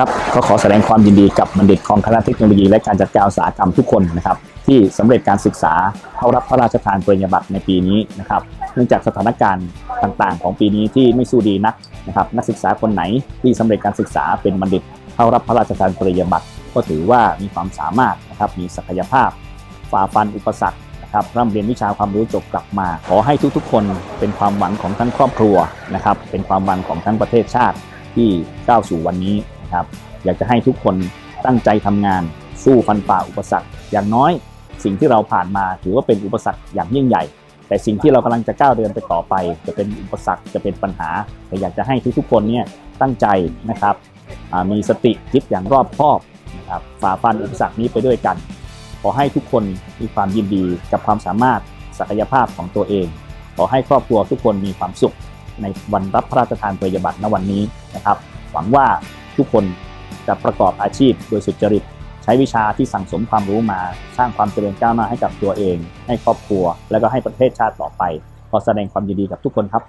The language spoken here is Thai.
ครับก็ขอแสดงความยินดีกับบัณฑิตของคณะเทคโนโลยีและการจัดการอุตสาหกรรมทุกคนนะครับที่สำเร็จการศึกษาเข้ารับพระราชทานปริญญาบัตรในปีนี้นะครับเนื่องจากสถานการณ์ต่างๆ ของปีนี้ที่ไม่สู้ดีนักนะครับนักศึกษาคนไหนที่สำเร็จการศึกษาเป็นบัณฑิตเข้ารับพระราชทานปริญญาบัตรก็ถือว่ามีความสามารถนะครับมีศักยภาพฝ่าฟันอุปสรรคนะครับร่ำเรียนวิชาความรู้จบกลับมา ขอให้ทุกๆ คนเป็นความหวังของทั้งครอบครัวนะครับเป็นความหวังของทั้งประเทศชาติที่ก้าวสู่วันนี้ นะครับ อยากจะให้ทุกคนตั้งใจทำงาน สู้ฟันฝ่าอุปสรรค อย่างน้อย สิ่งที่เราผ่านมาถือว่าเป็นอุปสรรคอย่างยิ่งใหญ่ แต่สิ่งที่เรากำลังจะก้าวเดินไปต่อไป จะเป็นอุปสรรคจะเป็นปัญหา แต่อยากจะให้ทุกๆคนเนี่ยตั้งใจนะครับมีสติคิดอย่างรอบคอบนะครับฝ่าฟันอุปสรรคนี้ไปด้วยกัน ขอให้ทุกคนมีความยินดีกับความสามารถศักยภาพของตัวเอง ขอให้ครอบครัวทุกคนมีความสุขในวันรับพระราชทานปริญญาบัตรณวันนี้นะครับ หวังว่า ทุกคนจะประกอบอาชีพโดยสุจริต ใช้วิชาที่สั่งสมความรู้มา สร้างความเจริญก้าวหน้าให้กับตัวเอง ให้ครอบครัว และก็ให้ประเทศชาติต่อไปขอแสดงความยินดีกับทุกคนครับ